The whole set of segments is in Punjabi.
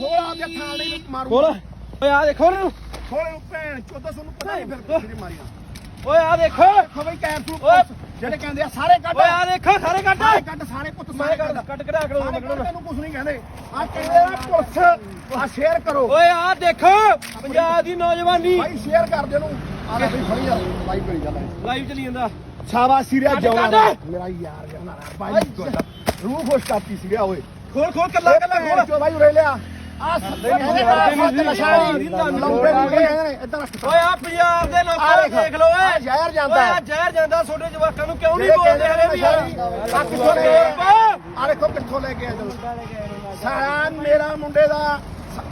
ਖੋਲਾ ਦੇ ਥਾਂ ਨਹੀਂ ਮਾਰੂ ਖੋਲ। ਓਏ ਆ ਦੇਖੋ ਉਹਨੂੰ। ਖੋਲੇ ਨੂੰ ਭੈਣ ਚੋਦਾ ਤੁਹਾਨੂੰ ਪਤਾ ਨਹੀਂ ਫਿਰ ਕਿੱਥੇ ਮਾਰੀਆਂ ਓਏ ਆ ਦੇਖੋ। ਦੇਖੋ ਬਈ ਕੈਪਸੂਲ ਓਏ। ਜਿਹੜੇ ਕਹਿੰਦੇ ਆ ਸਾਰੇ ਕੱਢ। ਓਏ ਆ ਦੇਖੋ ਸਾਰੇ ਕੱਢ। ਸਾਰੇ ਕੱਢ ਸਾਰੇ ਪੁੱਤ ਸਾਰੇ ਕੱਢ ਕੱਟ ਕਢਾ ਕਰੋ ਸਾਰੇ ਕੱਢ ਤੈਨੂੰ ਕੁਝ ਨਹੀਂ ਕਹਿੰਦੇ। ਆ ਕਹਿੰਦੇ ਆ ਪੁਲਿਸ ਆ ਸ਼ੇਅਰ ਕਰੋ। ਓਏ ਆ ਦੇਖੋ ਪੰਜਾਬ ਦੀ ਨੌਜਵਾਨੀ। ਭਾਈ ਸ਼ੇਅਰ ਕਰ ਦੇ ਨੂੰ ਆ ਲੈ ਬਈ ਫੜੀ ਯਾਰ ਭਾਈ ਕਰੀ ਜਾਂਦਾ। ਲਾਈਵ ਚਲੀ ਜਾਂਦਾ। ਸ਼ਾਬਾਸ਼ ਸੀਰੀਆ ਜਵਾਨ। ਮੇਰਾ ਯਾਰ ਜਮਨਾ ਭਾਈ ਰੂਹ ਖੁਸ਼ ਕਰਤੀ ਸੀਰੀਆ ਓਏ। ਖੋਲ ਖੋਲ ਕੱਲਾ ਕੱਲਾ ਖੋਲ। ਭਾਈ ਉਰੇ ਲਿਆ। ਆ ਸੱਤੇ ਨਹੀਂ, ਨਹੀਂ, ਨਸ਼ਾ ਨਹੀਂ ਲੰਬੇ ਨਹੀਂ ਕਹਿੰਦੇ ਇਦਾਂ ਰੱਖ। ਓਏ ਆ ਪੰਜਾਬ ਦੇ ਆ ਲੋਕਾਂ ਨੂੰ ਦੇਖ ਲਓ ਆ ਓਏ ਜ਼ਹਿਰ ਓਏ ਜਾਂਦਾ ਆ ਹੈ। ਜ਼ਹਿਰ ਜਾਂਦਾ ਛੋਟੇ ਜਵਾਕਾਂ ਨੂੰ ਕਿਉਂ ਨਹੀਂ ਜਿਹੜੇ ਬੋਲਦੇ ਕਹਿੰਦੇ ਹਲੇ ਵੀ ਨਸ਼ਾ ਆ ਕਿੱਥੋਂ ਲੈ ਆ ਦੇਖੋ ਕਿੱਥੋਂ ਲੈ ਕੇ ਆ ਚਲੋ ਸਾਰਾ ਮੇਰਾ ਮੁੰਡੇ ਦਾ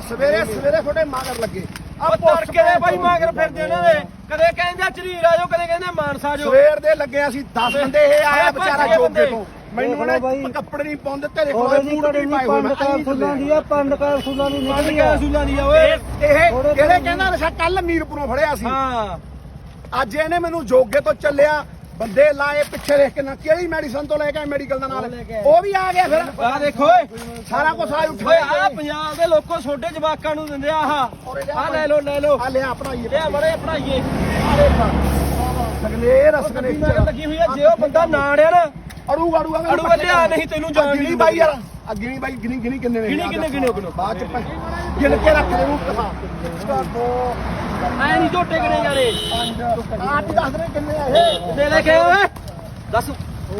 ਸਵੇਰੇ ਸਵੇਰੇ ਤੁਹਾਡੇ ਮਗਰ ਲੱਗੇ। ਆ ਉਹ ਤੜਕੇ ਦੇ ਬਾਈ ਮਾਗਰ ਫਿਰਦੇ ਇਹਨਾਂ ਦੇ। ਕਦੇ ਕਹਿੰਦੇ ਝਰੀਰ ਆ ਜਾਓ ਕਦੇ ਕਹਿੰਦੇ ਮਾਨਸਾ ਜਾਓ। ਸਵੇਰ ਦੇ ਲੱਗੇ ਅਸੀਂ 10 ਬੰਦੇ ਇਹ ਆਇਆ ਵਿਚਾਰਾ ਜੋਗੇ। ਤੋਂ। ਮੈਨੂੰ ਉਹਨੇ ਕੱਪੜੇ ਨਹੀਂ ਪਾਉਂਦੇ ਤੇਰੇ ਕੋਲ ਥੋੜੇ ਨਹੀਂ ਪਾਏ ਹੋਏ? ਮੈਂ ਕਾਰ ਫੁੱਲਾਂ ਦੀ ਆ ਪੰਡ ਕਾਰ ਫੁੱਲਾਂ ਦੀ ਨਿਕਲੀ ਆ। ਸੂਲਾਂ ਦੀ ਆ ਓਏ। ਇਹ ਕਿਹੜੇ ਕਹਿੰਦਾ ਨਸ਼ਾ ਕੱਲ ਮੀਰਪੁਰੋਂ ਫੜਿਆ ਸੀ। ਹਾਂ। ਅੱਜ ਇਹਨੇ ਮੈਨੂੰ ਜੋਗੇ ਤੋਂ ਚੱਲਿਆ ਬੰਦੇ ਲਾਏ ਪਿੱਛੇ ਦੇਖ ਕੇ ਨਾ ਕਿਹੜੀ ਮੈਡੀਸਨ ਤੋਂ ਲੈ ਕੇ ਮੈਡੀਕਲ ਦਾ ਨਾਲ? ਉਹ ਵੀ ਆ ਗਿਆ ਫਿਰ। ਆ ਦੇਖੋ ਸਾਰਾ ਕੁਝ ਆ ਉੱਠਿਆ ਆ ਪੰਜਾਬ ਦੇ ਲੋਕੋ ਛੋਟੇ ਜਵਾਕਾਂ ਨੂੰ ਦਿੰਦੇ ਆ ਆਹ। ਆ ਲੈ ਲਓ ਲੈ ਲਓ। ਆ ਲਿਆ ਪੜਾਈਏ ਇਹ ਮੜੇ ਪੜਾਈਏ ਸਗਨੇਰ ਮਗਰ ਸਗਨੇਰ ਲੱਗੀ ਹੋਈ ਆ ਜੇ ਉਹ ਬੰਦਾ ਨਾੜਿਆ ਨਾ ਅੜੂ ਅੜੂ ਆ ਅੜੂ ਲਿਆ ਨਹੀਂ ਤੈਨੂੰ ਜਾਣ ਗਿਣੀ ਨਹੀਂ ਬਾਈ ਯਾਰ। ਆ ਗਿਣੀ ਬਾਈ ਗਿਣੀ ਗਿਣੀ ਕਿੰਨੇ ਨੇ? ਗਿਣੀ ਕਿੰਨੇ ਗਿਣੋ ਗਿਣੋ ਬਾਅਦ ਚ ਗਿਣ ਕੇ ਰੱਖ ਦੇ ਨੂੰ ਕਹਾ ਨਹੀਂ ਝੋਟੇ ਦੱਸ ਦੇ ਕਿੰਨੇ ਆ ਇਹ। ਦੇ ਲੈ ਕੇ ਓਏ। ਦੱਸ।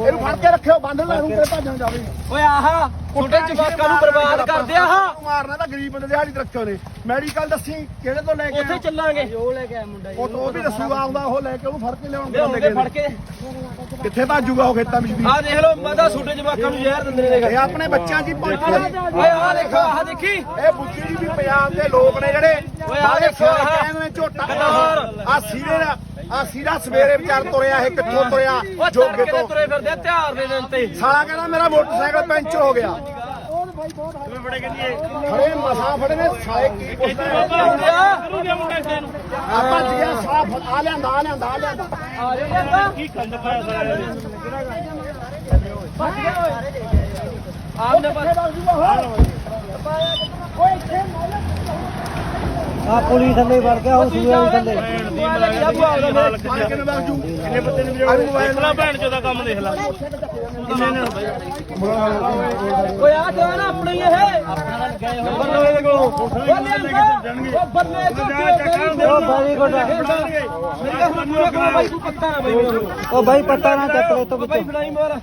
ਇਹਨੂੰ ਫੜ ਕੇ ਰੱਖਿਓ ਬੰਦ ਲੈ ਨੂੰ ਤੇਰੇ ਭੱਜਣ ਜਾਵੇ। ਓਏ ਆਹਾ ਛੋਟੇ ਜਵਾਕਾਂ ਨੂੰ ਬਰਬਾਦ ਕਰਦੇ ਆ ਆਹ। ਮਾਰਨਾ ਤਾਂ ਗਰੀਬ ਬੰਦੇ ਦਿਹਾੜੀ ਰੱਖਿਓ ਨੇ। ਮੈਡੀਕਲ ਦੱਸੀ ਕਿਹੜੇ ਤੋਂ ਲੈ ਕੇ ਉੱਥੇ? ਚੱਲਾਂਗੇ। ਉਹ ਲੈ ਕੇ ਆਇਆ ਮੁੰਡਾ ਉਹ ਤੋਂ ਉਹ ਵੀ ਦੱਸੂਗਾ ਆਉਂਦਾ ਉਹ ਲੈ ਕੇ ਉਹਨੂੰ ਫੜ ਕੇ ਲਿਆਉਣ ਲਿਆਉਂਦੇ ਫੜ ਕੇ। ਕਿੱਥੇ ਭੱਜੂਗਾ ਉਹ ਖੇਤਾਂ ਵਿੱਚ ਵੀ? ਆ ਦੇਖ ਲਓ ਮਾਦਾ ਛੋਟੇ ਜਵਾਕਾਂ ਨੂੰ ਜ਼ਹਿਰ ਦਿੰਦੇ ਨੇ ਇਹ ਆਪਣੇ ਬੱਚਿਆਂ ਦੀ ਪਹੁੰਚੀ ਓਏ ਆ। ਦੇਖੋ ਆਹ ਦੇਖੀ। ਇਹ ਬੁੱਧੀ ਜੀ ਵੀ ਪੰਜਾਬ ਦੇ ਲੋਕ ਨੇ ਜਿਹੜੇ। ਓਏ ਆਹ ਦੇਖੋ ਆਹ। ਝੋਟਾ। ਆ ਸੀਰੇ ਦਾ ਆ ਸੀਰਾ ਸਵੇਰੇ ਵਿਚਾਰ ਤੁਰਿਆ ਇਹ ਕਿੱਥੋਂ ਤੁਰਿਆ? ਜੋਗੇ ਤੋਂ ਤੁਰੇ ਫਿਰਦੇ ਆ ਤਿਉਹਾਰ ਦੇ ਦਿਨ ਤੇ। ਸਾਲਾ ਕਹਿੰਦਾ ਮੇਰਾ ਮੋਟਰਸਾਈਕਲ ਪੈਂਚਰ ਹੋ ਗਿਆ। ਖੜੇ ਮਸਾਂ ਫੜੇ ਨੇ ਸਾਲੇ ਕੀ ਪੁੱਛਦੇ ਨੇ? ਹੁੰਦੇ ਆ ਆਪਾਂ ਜੀਆ ਸਾਫ਼ ਆ ਲਿਆਂਦਾ ਆ ਲਿਆਂਦਾ ਆ ਲਿਆਂਦਾ। ਆ ਜਾਂਦਾ ਕੀ ਕੰਡ ਪਾਇਆ ਸਾਰਾ ਆਪ ਨੇ ਬਸ। ਆ ਪੁਲੀ ਥੱਲੇ ਵੜ ਗਿਆ ਉਹ ਸੂਏ ਵਾਲੀ ਥੱਲੇ। ਕਿੰਨੇ ਬੱਤੇ ਨੇ ਵੀਰੇ ਮੋਬਾਈਲ ਭੈਣ ਚੋ ਦਾ ਕੰਮ ਦੇਖ ਲੈ। ਓਏ ਆ ਨਾ ਆਪਣਾ ਇਹ। ਬੱਲੇ ਦੇ ਕੋਲੋਂ। ਉਹ ਬਾਈ ਪੱਤਾ ਨਾ ਬਾਈ ਮੈਨੂੰ ਉਹ ਬਾਈ ਪੱਤਾ ਨਾ ਚੱਕ ਲੈ ਤੋਂ ਉਹ ਬਾਈ ਵਿੱਚੋਂ ਫੜਾਈ ਮਾਰ।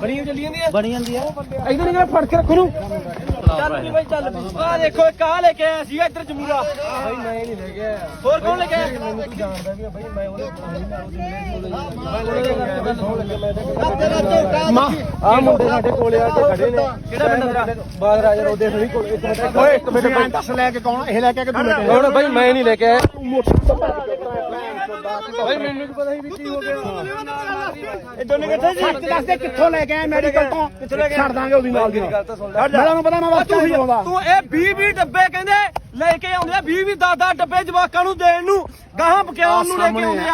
ਬੜੀ ਚੱਲੀ ਜਾਂਦੀ ਆ ਬਣੀ ਜਾਂਦੀ ਆ। ਇਧਰ ਨਹੀਂ ਫੜ ਕੇ ਰੱਖੋ ਨੂੰ। ਚੱਲ ਵੀ ਬਾਈ ਚੱਲ ਆ ਦੇਖੋ ਇੱਕ ਆ ਲੈ ਕੇ ਆਇਆ ਸੀਗਾ ਇੱਧਰ ਜਮੂਰਾ। ਬਾਈ ਮੈਂ ਨਹੀਂ ਲੈ ਕੇ ਆਇਆ। ਹੋਰ ਕੌਣ ਲੈ ਕੇ ਆਇਆ? ਮੈਨੂੰ ਤੂੰ ਜਾਣਦਾ ਵੀ ਆ ਬਾਈ ਮੈਂ ਉਹਦੇ ਮਾਂ ਆ ਮੁੰਡੇ ਸਾਡੇ ਕੋਲੇ ਆ ਕੇ ਖੜੇ ਨੇ। ਕਿਹੜਾ ਪਿੰਡ ਤੇਰਾ? ਬਾਦ ਰਾਜਾ ਰੋਦੇ ਸਹੀ ਕੋਲ। ਇੱਕ ਮਿੰਟ ਓਏ ਇੱਕ ਮਿੰਟ। ਦੱਸ ਲੈ ਕੇ ਕੌਣ? ਇਹ ਲੈ ਕੇ ਕਿ ਤੂੰ ਲੈ ਕੇ? ਆਇਆ? ਹੁਣ ਬਾਈ ਮੈਂ ਨਹੀਂ ਲੈ ਕੇ ਆਇਆ। ਬਾਈ ਮੈਨੂੰ ਪਤਾ ਹੀ ਵੀ ਕੀ ਹੋ ਗਿਆ। ਇਹ ਦੋਨੇ ਕਿੱਥੇ ਜੀ ਸੱਚ ਦੱਸ ਦੇ ਕਿੱਥੋਂ ਲੈ ਕੇ ਆਏ ਮੈਡੀਕਲ ਤੋਂ? ਛੱਡ ਦਾਂਗੇ ਉਹਦੀ ਨਾਲ ਦੀ ਗੱਲ ਤਾਂ ਸੁਣ ਲੈ। ਮੈਂ ਤੁਹਾਨੂੰ ਪਤਾ ਮੈਂ ਵਾਸਤੇ ਨਹੀਂ ਆਉਂਦਾ। ਤੂੰ ਇਹ 20 20 ਡੱਬੇ ਕਹਿੰਦੇ ਲੈ ਕੇ ਆਉਂਦੇ ਆ 20 20 10 10 ਡੱਬੇ ਜਵਾਕਾਂ ਨੂੰ ਦੇਣ ਨੂੰ। ਗਾਹਾਂ ਬਕਿਆਉਣ ਨੂੰ ਲੈ ਕੇ ਆਉਂਦੇ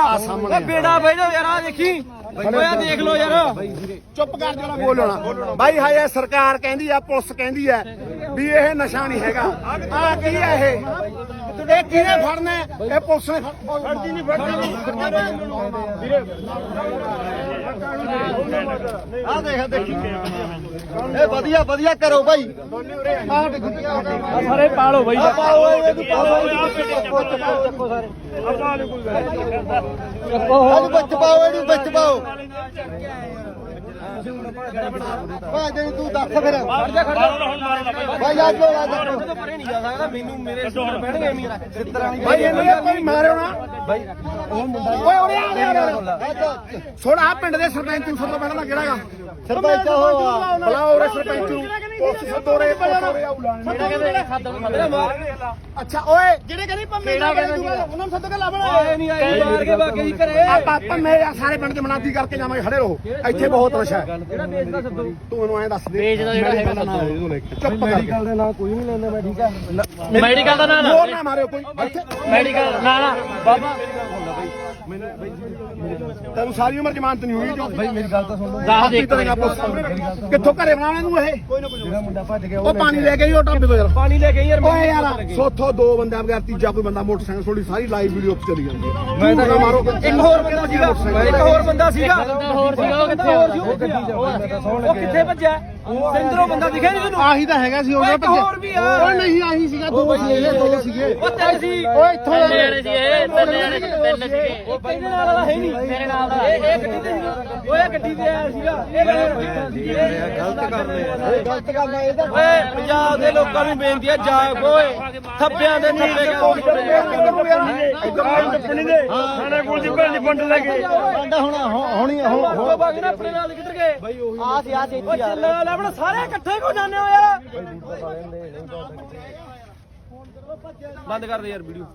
ਆ ਬੇੜਾ ਬਹਿ ਜਾ ਯਾਰ ਆ ਦੇਖੀ। ਦੇਖ ਲਓ ਯਾਰ। ਚੁੱਪ ਕਰ ਬੋਲਣਾ ਬਾਈ ਹਾਏ ਸਰਕਾਰ ਕਹਿੰਦੀ ਆ ਪੁਲਿਸ ਕਹਿੰਦੀ ਆ ਵੀ ਇਹ ਨਸ਼ਾ ਨਹੀਂ ਹੈਗਾ। ਆ ਕੀ ਆ ਇਹ? ਇਹ ਕਿਹਨੇ ਫੜਨਾ? ਇਹ ਪੁਲਿਸ ਨੇ ਫੜ- ਫੜਦੀ ਨਹੀਂ ਆ ਦੇਖ ਦੇਖੀ। ਇਹ ਵਧੀਆ ਵਧੀਆ ਕਰੋ ਦੇਖੋ। ਸਾਰੇ ਪਾਲੋ ਬਾਈ। ਆ ਪਾਓ ਇਹ ਤੂੰ ਪਾਓ ਚੱਕੋ ਚੱਕੋ ਚੱਕੋ ਸਾਰੇ। ਇਹਨੂੰ ਵਿੱਚ ਪਾਓ ਇਹਨੂੰ ਵਿੱਚ ਪਾਓ। ਭਾਈ ਤੂੰ ਦੱਸ ਫਿਰ। ਜਾ ਜਾ। ਭਾਈ ਆ ਜਾਓ ਆ ਤੋਂ ਪਰੇ ਨਹੀਂ ਜਾ ਸਕਦਾ ਮੈਨੂੰ ਮੇਰੇ ਸਿਰ ਪੈਣਗੇ ਐਵੇਂ ਭਾਈ ਇਹਨੂੰ ਇਹ ਕੋਈ ਮਾਰਿਓ ਨਾ। ਬਾਈ ਉਹ ਮੁੰਡਾ ਓਏ ਉਰੇ ਆ ਉਰੇ ਆ, ਉਰੇ ਆ। ਸੁਣ ਆ ਪਿੰਡ ਦੇ ਸਰਪੰਚ ਨੂੰ ਸਭ ਤੋਂ ਪਹਿਲਾਂ ਕਿਹੜਾਗਾ ਸਰਪੰਚ ਉਹ ਬੁਲਾਓ ਉਰੇ ਸਰਪੰਚ ਨੂੰ। ਪੁਲਿਸ ਸਦੋਰੇ ਪੁਲਿਸ ਉਰੇ ਆਉ ਲਾਣ ਮੇਰਾ ਮਾਰ ਲਾ ਅੱਛਾ ਓਏ ਜਿਹੜੇ ਕਹਿੰਦੇ ਪੰਮੇ ਨਾ ਬਣੇ ਤੂੰ ਉਹਨਾਂ ਨੂੰ ਸੱਦ ਕੇ ਲਾ। ਬਣਾ ਆਏ ਨਹੀਂ ਆਏ ਮਾਰ ਕੇ ਬਾਕੀ ਜੀ ਘਰੇ। ਆਪਾਂ ਪੰਮੇ ਆ ਸਾਰੇ ਪਿੰਡ ਚ ਮਨਾਦੀ ਕਰਕੇ ਜਾਵਾਂਗੇ ਖੜੇ ਰਹੋ। ਇੱਥੇ ਬਹੁਤ ਨਸ਼ਾ ਹੈ। ਜਿਹੜਾ ਵੇਚਦਾ ਸੱਦੋ ਤੂੰ ਮੈਨੂੰ ਐਂ ਦੱਸ ਦੇ। ਵੇਚਦਾ ਜਿਹੜਾ ਹੈਗਾ। ਚੁੱਪ ਕਰ ਮੈਡੀਕਲ ਦੇ ਨਾਂ ਕੋਈ ਨਹੀਂ ਲੈਂਦਾ ਮੈਂ ਠੀਕ ਆ। ਮੈਡੀਕਲ ਦਾ ਨਾਂ ਨਾ ਮਾਰਿਓ ਕੋਈ। ਇੱਥੇ ਮੈਡੀਕਲ ਨਾ ਨਾ ਬਾਬਾ। ਤੈਨੂੰ ਸਾਰੀ ਉਮਰ ਜ਼ਮਾਨਤ ਨਹੀਂ ਹੋਈ ਜੋ। ਬਾਈ ਮੇਰੀ ਗੱਲ ਤਾਂ ਸੁਣ ਲਓ। ਦੱਸ ਦੇ ਕਿੱਥੋਂ ਘਰੇ ਬਣਾਉਣੇ ਨੂੰ ਇਹ ਜਿਹੜਾ ਮੁੰਡਾ ਭੱਜ ਗਿਆ ਉਹ ਪਾਣੀ ਲੈ ਕੇ ਹੀ ਉਹ ਢਾਬੇ ਤੋਂ ਯਾਰ ਪਾਣੀ ਲੈ ਕੇ ਯਾਰ ਓਏ ਯਾਰ ਸੋਥੋ ਦੋ ਬੰਦਿਆਂ ਬਗੈਰ ਤੀਜਾ ਕੋਈ ਬੰਦਾ ਮੋਟਰਸਾਈਕਲ ਥੋੜੀ ਸਾਰੀ ਲਾਈਵ ਵੀਡੀਓ ਉੱਤੇ ਚਲੀ ਜਾਂਦੀ ਮੈਂ ਤਾਂ ਮਾਰੋ ਇੱਕ ਹੋਰ ਬੰਦਾ ਸੀਗਾ ਇੱਕ ਹੋਰ ਬੰਦਾ ਸੀਗਾ। ਹੋਰ ਸੀਗਾ ਉਹ ਕਿੱਥੇ ਹੋਰ ਸੀ? ਉਹ ਤਾਂ ਉਹ ਕਿੱਥੇ ਭੱਜਿਆ? ਸਿੰਦਰੋਂ ਬੰਦਾ ਦਿਖਿਆ ਨਹੀਂ ਤੈਨੂੰ? ਆਹੀ ਤਾਂ ਹੈਗਾ ਸੀ ਓਏ ਇੱਕ ਹੋਰ ਵੀ ਆ। ਓਏ ਨਹੀਂ ਆਹੀ ਸੀਗਾ ਦੋ ਸੀਗੇ ਦੋ ਸੀਗੇ। ਉਹ ਤਿੰਨ ਸੀ। ਓਏ ਇੱਥੋਂ ਸੀ ਇਹ ਤਿੰਨ ਤਿੰਨ ਸੀਗੇ ਇੱਕ ਇਹਦੇ ਨਾਲ ਵਾਲਾ ਹੈ ਨਹੀਂ। ਮੇਰੇ ਨਾਲ ਇਹ ਇਹ ਗੱਡੀ ਤੇ ਓਏ ਗੱਡੀ ਤੇ ਆਇਆ ਸੀਗਾ ਇਹ ਗਲਤ ਕਰ ਰਹੇ ਗਲਤ ਗੱਲ ਇਹਦਾ ਓਏ ਪੰਜਾਬ ਦੇ ਲੋਕਾਂ ਨੂੰ ਬੇਨਤੀ ਹੈ ਜਾਗ ਓਏ ਥੱਪਿਆਂ ਦੇ ਥੱਪੇ ਟੱਪਣੀ ਦੇ ਸਾਡੇ ਕੋਲ ਜਿੱਪਾਂ ਦੀ ਪੰਡ ਲੈ ਕੇ ਬੰਦਾ ਹੁਣ ਹੁਣੀ ਹੁਣ ਉਹ ਨਾ ਆਪਣੇ ਨਾਲ ਕਿੱਧਰ ਗਏ ਆ ਸੀ ਆ ਸੀ ਓ ਚੱਲ ਲੱਭਣ ਸਾਰੇ ਇਕੱਠੇ ਕੋ ਜਾਂਦੇ ਹੋ ਯਾਰ ਬੰਦ ਕਰ ਦੇ ਯਾਰ ਵੀਡੀਓ।